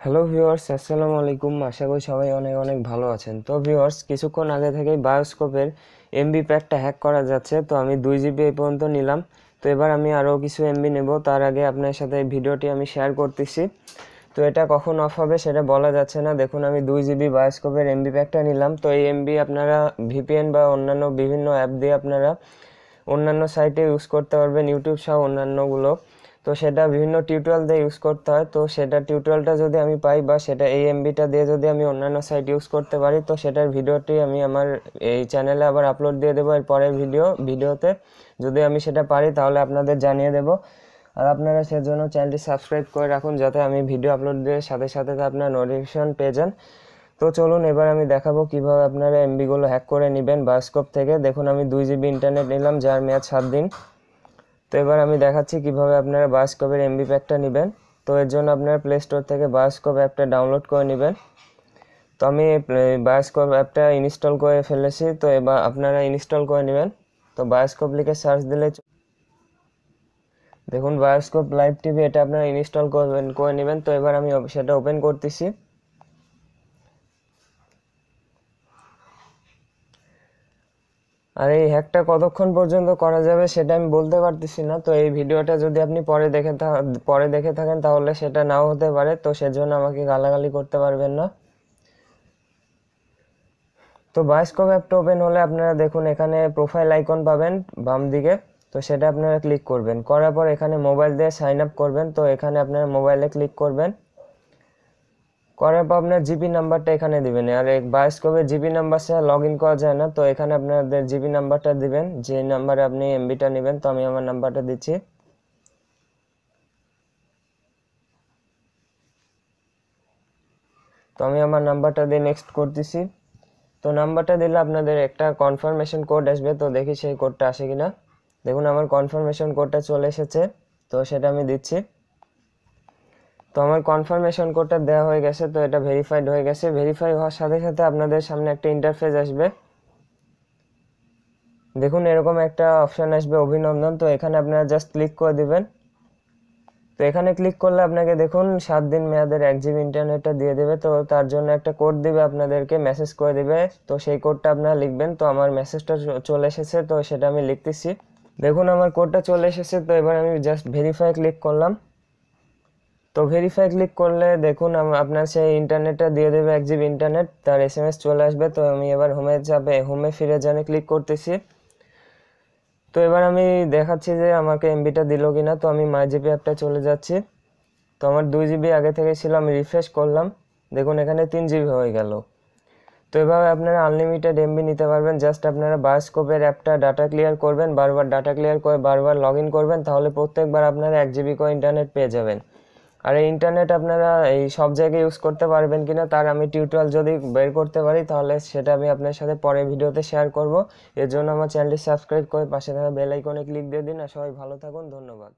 Hello viewers আসসালামু আলাইকুম আশা করি সবাই অনেক অনেক ভালো আছেন। তো ভিউয়ার্স কিছুক্ষণ আগে থেকেই বায়োস্কোপের এমবি প্যাকটা হ্যাক করা যাচ্ছে। তো, আমি দুই জিবি এই পর্যন্ত নিলাম। তো, এবার আমি আরও কিছু এমবি নেব। তার আগে আপনার সাথে এই ভিডিওটি আমি শেয়ার করতেছি। তো, এটা কখন অফ হবে সেটা বলা যাচ্ছে না। দেখুন, আমি দুই জিবি বায়োস্কোপের এমবি প্যাকটা নিলাম। তো, এই এমবি আপনারা ভিপিএন বা অন্যান্য বিভিন্ন অ্যাপ দিয়ে আপনারা অন্যান্য সাইটে ইউজ করতে পারবেন। ইউটিউব সহ অন্যান্যগুলো। তো সেটা বিভিন্ন টিউটোরিয়াল দিয়ে ইউজ করতে হয়। তো সেটা টিউটোরিয়ালটা যদি আমি পাই বা সেটা এই এমবিটা দিয়ে যদি আমি অন্যান্য সাইট ইউজ করতে পারি, তো সেটার ভিডিওটি আমি আমার এই চ্যানেলে আবার আপলোড দিয়ে দেবো এর পরের ভিডিও ভিডিওতে যদি আমি সেটা পারি, তাহলে আপনাদের জানিয়ে দেবো। আর আপনারা সেজন্য চ্যানেলটি সাবস্ক্রাইব করে রাখুন, যাতে আমি ভিডিও আপলোড দিয়ে সাথে সাথে আপনার নোটিফিকেশন পেয়ে যান। তো চলুন, এবার আমি দেখাবো কীভাবে আপনারা এমবিগুলো হ্যাক করে নেবেন। বায়োস্কোপ থেকে দেখুন, আমি দুই জিবি ইন্টারনেট নিলাম, যার মেয়াদ সাত দিন। তো এবার আমি দেখাচ্ছি কীভাবে আপনারা বায়োস্কোপের এমবি প্যাকটা নেবেন। তো এর জন্য আপনারা প্লে স্টোর থেকে বায়োস্কোপ অ্যাপটা ডাউনলোড করে নেবেন। তো আমি বায়োস্কোপ অ্যাপটা ইনস্টল করে ফেলেছি। তো এবার আপনারা ইনস্টল করে নেবেন। তো বায়োস্কোপ লিখে সার্চ দিলে দেখুন বায়োস্কোপ লাইভ টিভি এটা আপনারা ইনস্টল করবেন, করে নেবেন। তো এবার আমি সেটা ওপেন করতেছি। আর এই হ্যাকটা কতক্ষণ পর্যন্ত করা যাবে সেটা আমি বলতে পারতেছি না। তো এই ভিডিওটা যদি আপনি পরে দেখে পরে দেখে থাকেন তাহলে সেটা নাও হতে পারে। তো সেজন্য আমাকে গালাগালি করতে পারবেন না। তো বায়োস্কোপ অ্যাপটা ওপেন হলে আপনারা দেখুন এখানে প্রোফাইল আইকন পাবেন বাম দিকে। তো সেটা আপনারা ক্লিক করবেন। করার পর এখানে মোবাইল দিয়ে সাইন আপ করবেন। তো এখানে আপনারা মোবাইলে ক্লিক করবেন। করার পর আপনার জিপি নাম্বারটা এখানে দিবেন। আর বায়োস্কোপে জিপি নাম্বার ছাড়া লগ ইন করা যায় না। তো এখানে আপনাদের জিপি নাম্বারটা দিবেন। যে নাম্বারে আপনি এমবিটা নেবেন, তো আমি আমার নাম্বারটা দিচ্ছি। তো আমি আমার নাম্বারটা দিয়ে নেক্সট করতেছি। তো নাম্বারটা দিলে আপনাদের একটা কনফার্মেশন কোড আসবে। তো দেখি সেই কোডটা আসে কিনা। দেখুন, আমার কনফার্মেশন কোডটা চলে এসেছে। তো সেটা আমি দিচ্ছি। তো আমার কনফার্মেশন কোডটা দেওয়া হয়ে গেছে, তো এটা ভেরিফাইড হয়ে গেছে। ভেরিফাই হওয়ার সাথে সাথে আপনাদের সামনে একটা ইন্টারফেস আসবে। দেখুন, এরকম একটা অপশান আসবে অভিনন্দন। তো এখানে আপনারা জাস্ট ক্লিক করে দিবেন। তো এখানে ক্লিক করলে আপনাকে দেখুন, সাত দিন মেয়াদের এক জিবি ইন্টারনেটটা দিয়ে দেবে। তো তার জন্য একটা কোড দিবে আপনাদেরকে মেসেজ করে দিবে। তো সেই কোডটা আপনারা লিখবেন। তো আমার মেসেজটা চলে এসেছে, তো সেটা আমি লিখতেছি। দেখুন, আমার কোডটা চলে এসেছে। তো এবার আমি জাস্ট ভেরিফাই ক্লিক করলাম। তো ভেরিফাই ক্লিক করলে দেখুন আপনার সেই ইন্টারনেটটা দিয়ে দেবে এক জিবি ইন্টারনেট তার এস এম এস চলে আসবে। তো আমি এবার হোমে যাবে হোমে ফিরে জানে ক্লিক করতেছি। তো এবার আমি দেখাচ্ছি যে আমাকে এমবিটা দিল কি না তো আমি মাই জিবি অ্যাপটা চলে যাচ্ছি। তো আমার দুই জিবি আগে থেকে ছিল, আমি রিফ্রেশ করলাম। দেখুন এখানে তিন জিবি হয়ে গেল। তো এভাবে আপনারা আনলিমিটেড এমবি নিতে পারবেন। জাস্ট আপনারা বায়োস্কোপের অ্যাপটা ডাটা ক্লিয়ার করবেন, বারবার ডাটা ক্লিয়ার করে বারবার লগ ইন করবেন, তাহলে প্রত্যেকবার আপনারা এক জিবি করে ইন্টারনেট পেয়ে যাবেন। আর এই ইন্টারনেট আপনারা এই সব জায়গায় ইউজ করতে পারবেন কিনা, তার আমি টিউটোরিয়াল যদি বের করতে পারি, তাহলে সেটা আমি আপনার সাথে পরে ভিডিওতে শেয়ার করব। এর জন্য আমার চ্যানেলটি সাবস্ক্রাইব করে পাশে থাকা বেল আইকনে ক্লিক দিয়ে দিন, আর সবাই ভালো থাকুন, ধন্যবাদ।